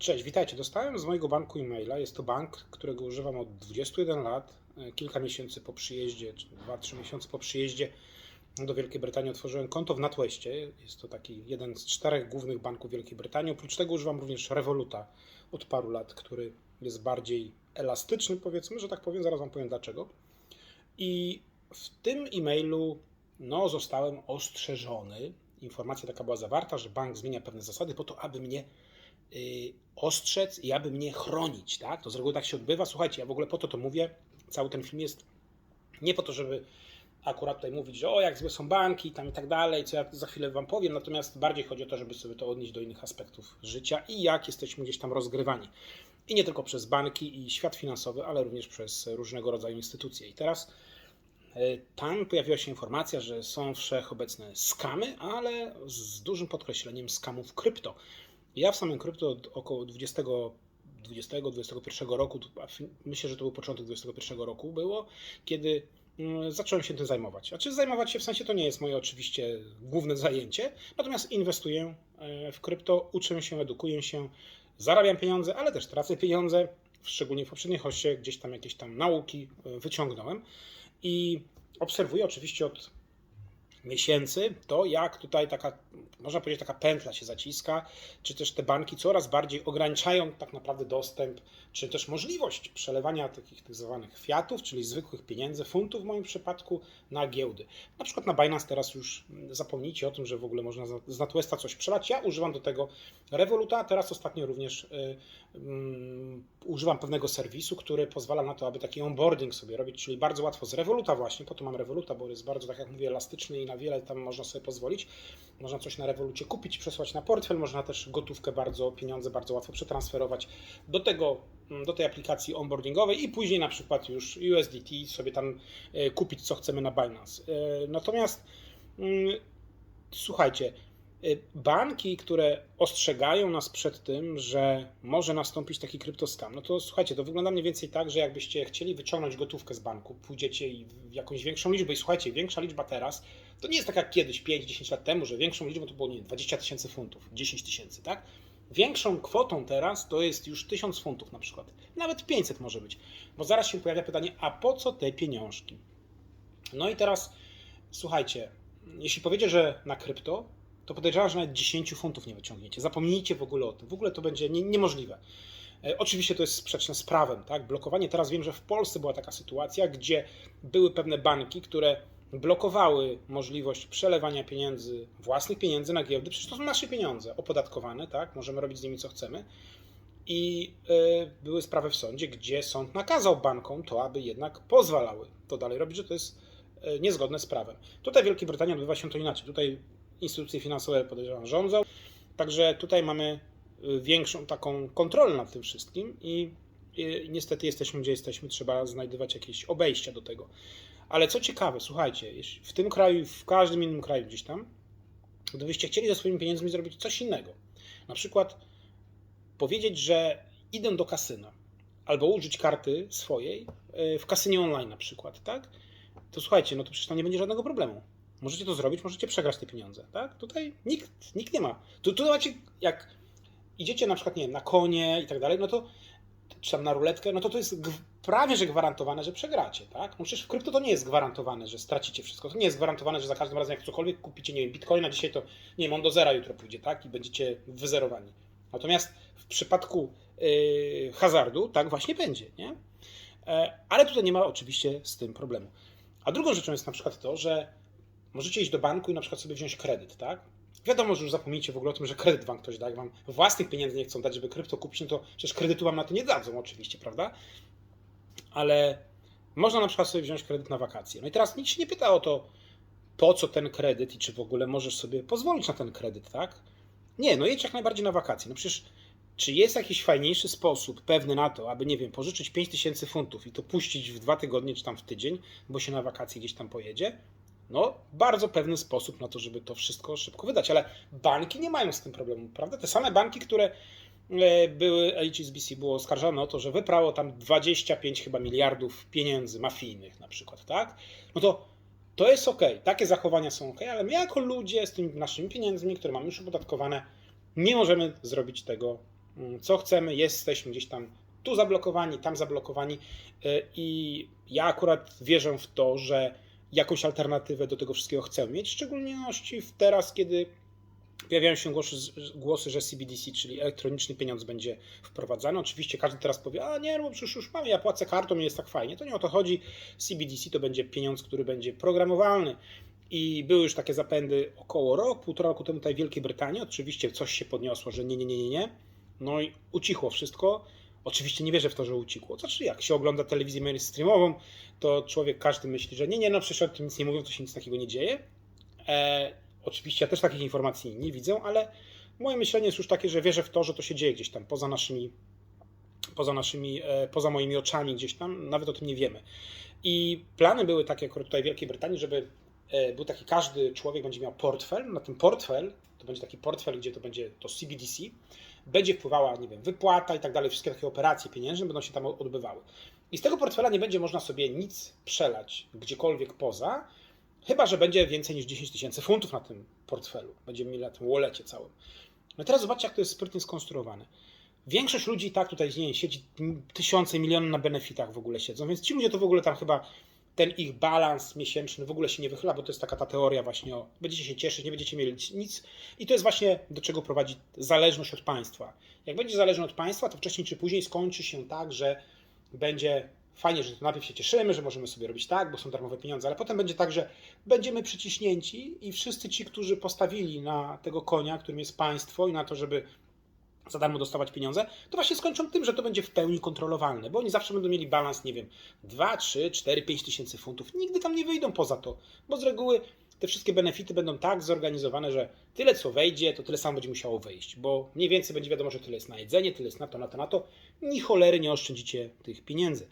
Cześć, witajcie. Dostałem z mojego banku e-maila. Jest to bank, którego używam od 21 lat. E, Kilka miesięcy po przyjeździe, czy 2-3 miesiące po przyjeździe do Wielkiej Brytanii otworzyłem konto w NatWestie. Jest to taki jeden z czterech głównych banków Wielkiej Brytanii. Oprócz tego używam również Revoluta od paru lat, który jest bardziej elastyczny, powiedzmy, że tak powiem. Zaraz Wam powiem dlaczego. I w tym e-mailu no, zostałem ostrzeżony. Informacja taka była zawarta, że bank zmienia pewne zasady po to, aby mnie ostrzec i aby mnie chronić, tak? To z reguły tak się odbywa. Słuchajcie, ja w ogóle po to to mówię. Cały ten film jest nie po to, żeby akurat tutaj mówić, że o, jak złe są banki tam i tak dalej, co ja za chwilę wam powiem, natomiast bardziej chodzi o to, żeby sobie to odnieść do innych aspektów życia i jak jesteśmy gdzieś tam rozgrywani. I nie tylko przez banki i świat finansowy, ale również przez różnego rodzaju instytucje. I teraz y, tam pojawiła się informacja, że są wszechobecne skamy, ale z dużym podkreśleniem skamów krypto. Ja w samym krypto od około 20, 20, 21 roku, a myślę, że to był początek 21 roku było, kiedy mm, zacząłem się tym zajmować. Znaczy zajmować się w sensie to nie jest moje oczywiście główne zajęcie, natomiast inwestuję e, w krypto, uczę się, edukuję się, zarabiam pieniądze, ale też tracę pieniądze, szczególnie w poprzedniej hoście gdzieś tam jakieś tam nauki e, wyciągnąłem i obserwuję oczywiście od miesięcy, to jak tutaj taka, można powiedzieć, taka pętla się zaciska, czy też te banki coraz bardziej ograniczają tak naprawdę dostęp, czy też możliwość przelewania takich tak zwanych fiatów, czyli zwykłych pieniędzy, funtów w moim przypadku, na giełdy. Na przykład na Binance teraz już mm, zapomnijcie o tym, że w ogóle można z NatWesta coś przelać. Ja używam do tego Revoluta, teraz ostatnio również y, używam pewnego serwisu, który pozwala na to, aby taki onboarding sobie robić, czyli bardzo łatwo z Revoluta właśnie, po to mam Revoluta, bo jest bardzo, tak jak mówię, elastyczny i na wiele tam można sobie pozwolić. Można coś na Revolucie kupić, przesłać na portfel, można też gotówkę bardzo, pieniądze bardzo łatwo przetransferować do tego, mm, do tej aplikacji onboardingowej i później na przykład już USDT sobie tam e, kupić, co chcemy na Binance. E, Natomiast mm, słuchajcie, banki, które ostrzegają nas przed tym, że może nastąpić taki kryptoskam, no to słuchajcie, to wygląda mniej więcej tak, że jakbyście chcieli wyciągnąć gotówkę z banku, pójdziecie i w jakąś większą liczbę i słuchajcie, większa liczba teraz, to nie jest tak jak kiedyś, 5-10 lat temu, że większą liczbą to było, nie wiem, 20 tysięcy funtów, 10 tysięcy, tak? Większą kwotą teraz to jest już 1000 funtów na przykład, nawet 500 może być, bo zaraz się pojawia pytanie, a po co te pieniążki? No i teraz słuchajcie, jeśli powiecie, że na krypto, to podejrzewam, że nawet 10 funtów nie wyciągniecie. Zapomnijcie w ogóle o tym. W ogóle to będzie nie, niemożliwe. E, Oczywiście to jest sprzeczne z prawem, tak? Blokowanie. Teraz wiem, że w Polsce była taka sytuacja, gdzie były pewne banki, które blokowały możliwość przelewania pieniędzy, własnych pieniędzy na giełdy. Przecież to są nasze pieniądze, opodatkowane, tak? Możemy robić z nimi co chcemy. I e, były sprawy w sądzie, gdzie sąd nakazał bankom to, aby jednak pozwalały to dalej robić, że to jest e, niezgodne z prawem. Tutaj w Wielkiej Brytanii odbywa się to inaczej. Tutaj instytucje finansowe podejrzewam rządzą, także tutaj mamy y, większą taką kontrolę nad tym wszystkim i, i niestety jesteśmy gdzie jesteśmy, trzeba znajdywać jakieś obejścia do tego. Ale co ciekawe, słuchajcie, w tym kraju w każdym innym kraju gdzieś tam, gdybyście chcieli ze swoimi pieniędzmi zrobić coś innego, na przykład powiedzieć, że idę do kasyna albo użyć karty swojej y, w kasynie online na przykład, tak? To słuchajcie, no to przecież tam nie będzie żadnego problemu. Możecie to zrobić, możecie przegrać te pieniądze, tak? Tutaj nikt, nikt nie ma. Tu, tu macie, jak idziecie na przykład, nie wiem, na konie i tak dalej, no to, czy tam na ruletkę, no to to jest prawie, że gwarantowane, że przegracie, tak? Przecież w krypto to nie jest gwarantowane, że stracicie wszystko. To nie jest gwarantowane, że za każdym razem, jak cokolwiek kupicie, nie wiem, bitcoina dzisiaj, to nie wiem, on do zera jutro pójdzie, tak? I będziecie wyzerowani. Natomiast w przypadku yy, hazardu tak właśnie będzie, nie? E, Ale tutaj nie ma oczywiście z tym problemu. A drugą rzeczą jest na przykład to, że możecie iść do banku i na przykład sobie wziąć kredyt, tak? Wiadomo, że już zapomnijcie w ogóle o tym, że kredyt wam ktoś da. Jak wam własnych pieniędzy nie chcą dać, żeby krypto kupić, no to przecież kredytu wam na to nie dadzą oczywiście, prawda? Ale można na przykład sobie wziąć kredyt na wakacje. No i teraz nikt się nie pyta o to, po co ten kredyt i czy w ogóle możesz sobie pozwolić na ten kredyt, tak? Nie, no jedź jak najbardziej na wakacje. No przecież czy jest jakiś fajniejszy sposób pewny na to, aby, nie wiem, pożyczyć 5000 funtów i to puścić w dwa tygodnie czy tam w tydzień, bo się na wakacje gdzieś tam pojedzie? No, bardzo pewny sposób na to, żeby to wszystko szybko wydać, ale banki nie mają z tym problemu, prawda? Te same banki, które e, były, HSBC było oskarżone o to, że wyprało tam 25 chyba miliardów pieniędzy mafijnych na przykład, tak? No to to jest ok, takie zachowania są ok, ale my jako ludzie z tymi naszymi pieniędzmi, które mamy już opodatkowane, nie możemy zrobić tego mm, co chcemy, jesteśmy gdzieś tam tu zablokowani, tam zablokowani y, i ja akurat wierzę w to, że jakąś alternatywę do tego wszystkiego chcemy mieć, w szczególności teraz, kiedy pojawiają się głosy, głosy, że CBDC, czyli elektroniczny pieniądz będzie wprowadzany. Oczywiście każdy teraz powie, a nie, no przecież już mamy, ja płacę kartą i jest tak fajnie. To nie o to chodzi. CBDC to będzie pieniądz, który będzie programowalny. I były już takie zapędy około rok, półtora roku temu tutaj w Wielkiej Brytanii. Oczywiście coś się podniosło, że nie, nie, nie, nie, nie. No i ucichło wszystko. Oczywiście nie wierzę w to, że ucichło. Znaczy, jak się ogląda telewizję mainstreamową, to człowiek każdy myśli, że nie, nie, no przecież o tym nic nie mówią, to się nic takiego nie dzieje. E, oczywiście ja też takich informacji nie widzę, ale moje myślenie jest już takie, że wierzę w to, że to się dzieje gdzieś tam poza naszymi, poza naszymi, e, poza moimi oczami gdzieś tam, nawet o tym nie wiemy. I plany były takie akurat tutaj w Wielkiej Brytanii, żeby e, był taki, każdy człowiek będzie miał portfel, na tym portfel, to będzie taki portfel, gdzie to będzie to CBDC, będzie wpływała, nie wiem, wypłata i tak dalej, wszystkie takie operacje pieniężne będą się tam odbywały. I z tego portfela nie będzie można sobie nic przelać gdziekolwiek poza, chyba że będzie więcej niż 10 tysięcy funtów na tym portfelu. Będziemy mieli na tym wallecie całym. No teraz zobaczcie, jak to jest sprytnie skonstruowane. Większość ludzi tak tutaj nie, siedzi tysiące, miliony na benefitach w ogóle siedzą, więc ci ludzie to w ogóle tam chyba ten ich balans miesięczny w ogóle się nie wychyla, bo to jest taka ta teoria właśnie o będziecie się cieszyć, nie będziecie mieli nic. I to jest właśnie do czego prowadzi zależność od państwa. Jak będzie zależny od państwa, to wcześniej czy później skończy się tak, że będzie fajnie, że najpierw się cieszymy, że możemy sobie robić tak, bo są darmowe pieniądze, ale potem będzie tak, że będziemy przyciśnięci i wszyscy ci, którzy postawili na tego konia, którym jest państwo i na to, żeby za darmo dostawać pieniądze, to właśnie skończą tym, że to będzie w pełni kontrolowalne, bo oni zawsze będą mieli balans, nie wiem, 2, 3, 4, 5 tysięcy funtów. Nigdy tam nie wyjdą poza to, bo z reguły te wszystkie benefity będą tak zorganizowane, że tyle co wejdzie, to tyle samo będzie musiało wejść, bo mniej więcej będzie wiadomo, że tyle jest na jedzenie, tyle jest na to, na to, na to. Ni cholery nie oszczędzicie tych pieniędzy.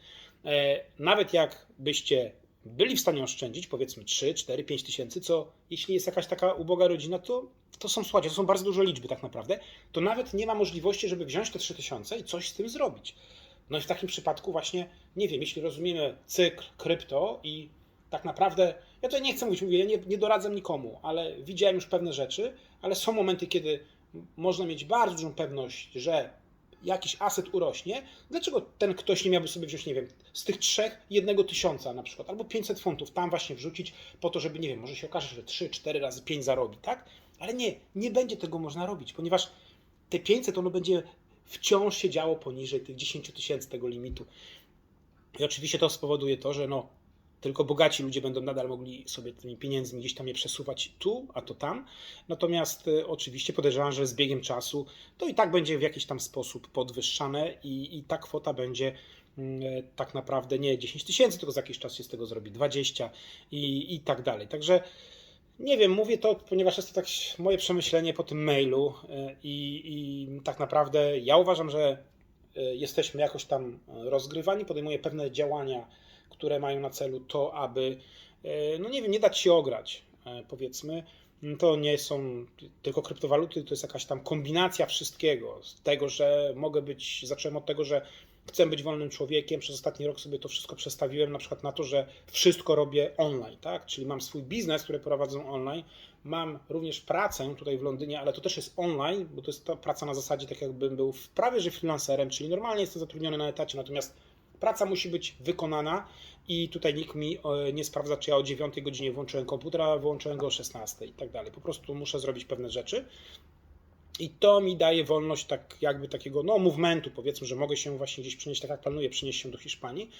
E, nawet jak byście byli w stanie oszczędzić powiedzmy 3, 4, 5 tysięcy, co jeśli jest jakaś taka uboga rodzina, to, to są, słuchajcie, to są bardzo duże liczby tak naprawdę, to nawet nie ma możliwości, żeby wziąć te 3 tysiące i coś z tym zrobić. No i w takim przypadku właśnie, nie wiem, jeśli rozumiemy cykl krypto i tak naprawdę, ja tutaj nie chcę mówić, mówię, ja nie, nie doradzam nikomu, ale widziałem już pewne rzeczy, ale są momenty, kiedy można mieć bardzo dużą pewność, że jakiś aset urośnie, dlaczego ten ktoś nie miałby sobie wziąć, nie wiem, z tych trzech jednego tysiąca na przykład, albo 500 funtów tam właśnie wrzucić po to, żeby, nie wiem, może się okaże, że 3, 4 razy 5 zarobi, tak? Ale nie, nie będzie tego można robić, ponieważ te 500 ono będzie wciąż się działo poniżej tych 10 tysięcy tego limitu. I oczywiście to spowoduje to, że no, tylko bogaci ludzie będą nadal mogli sobie tymi pieniędzmi gdzieś tam je przesuwać tu, a to tam. Natomiast y, oczywiście podejrzewam, że z biegiem czasu to i tak będzie w jakiś tam sposób podwyższane i, i ta kwota będzie mm, y, tak naprawdę nie 10 tysięcy, tylko za jakiś czas się z tego zrobi 20 i, i tak dalej. Także nie wiem, mówię to, ponieważ jest to tak moje przemyślenie po tym mailu y, i, i tak naprawdę ja uważam, że jesteśmy jakoś tam rozgrywani, podejmuję pewne działania, które mają na celu to, aby, e, no nie wiem, nie dać się ograć, e, powiedzmy. To nie są tylko kryptowaluty, to jest jakaś tam kombinacja wszystkiego. Z tego, że mogę być, zacząłem od tego, że chcę być wolnym człowiekiem. Przez ostatni rok sobie to wszystko przestawiłem na przykład na to, że wszystko robię online, tak? Czyli mam swój biznes, który prowadzę online. Mam również pracę tutaj w Londynie, ale to też jest online, bo to jest ta praca na zasadzie tak jakbym był prawie że freelancerem, czyli normalnie jestem zatrudniony na etacie, natomiast Praca musi być wykonana i tutaj nikt mi e, nie sprawdza, czy ja o 9 godzinie włączyłem komputer, a włączyłem go o 16 i tak dalej. Po prostu muszę zrobić pewne rzeczy. I to mi daje wolność tak jakby takiego no, movementu, powiedzmy, że mogę się właśnie gdzieś przenieść, tak jak planuję, przenieść się do Hiszpanii.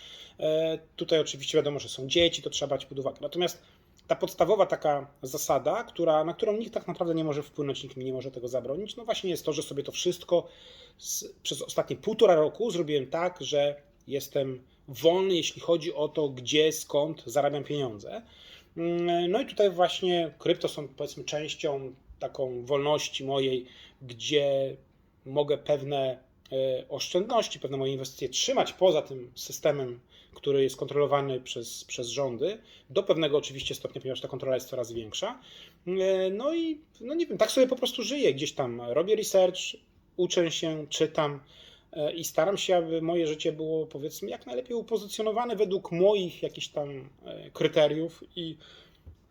E, tutaj oczywiście wiadomo, że są dzieci, to trzeba brać pod uwagę. Natomiast ta podstawowa taka zasada, która, na którą nikt tak naprawdę nie może wpłynąć, nikt mi nie może tego zabronić, no właśnie jest to, że sobie to wszystko z, przez ostatnie półtora roku zrobiłem tak, że jestem wolny, jeśli chodzi o to, gdzie, skąd zarabiam pieniądze. Mm, no i tutaj właśnie krypto są powiedzmy częścią taką wolności mojej, gdzie mogę pewne e, oszczędności, pewne moje inwestycje trzymać poza tym systemem, który jest kontrolowany przez, przez rządy, do pewnego oczywiście stopnia, ponieważ ta kontrola jest coraz większa. E, no i no nie wiem, tak sobie po prostu żyję, gdzieś tam robię research, uczę się, czytam, i staram się, aby moje życie było powiedzmy jak najlepiej upozycjonowane według moich jakichś tam e, kryteriów i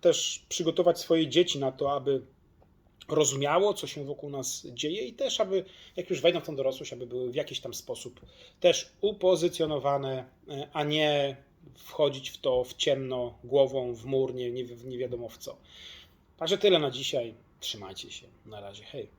też przygotować swoje dzieci na to, aby rozumiało, co się wokół nas dzieje i też, aby jak już wejdą w tą dorosłość, aby były w jakiś tam sposób też upozycjonowane, e, a nie wchodzić w to w ciemno, głową w mur, nie, nie, nie wiadomo w co. Także tyle na dzisiaj. Trzymajcie się. Na razie. Hej.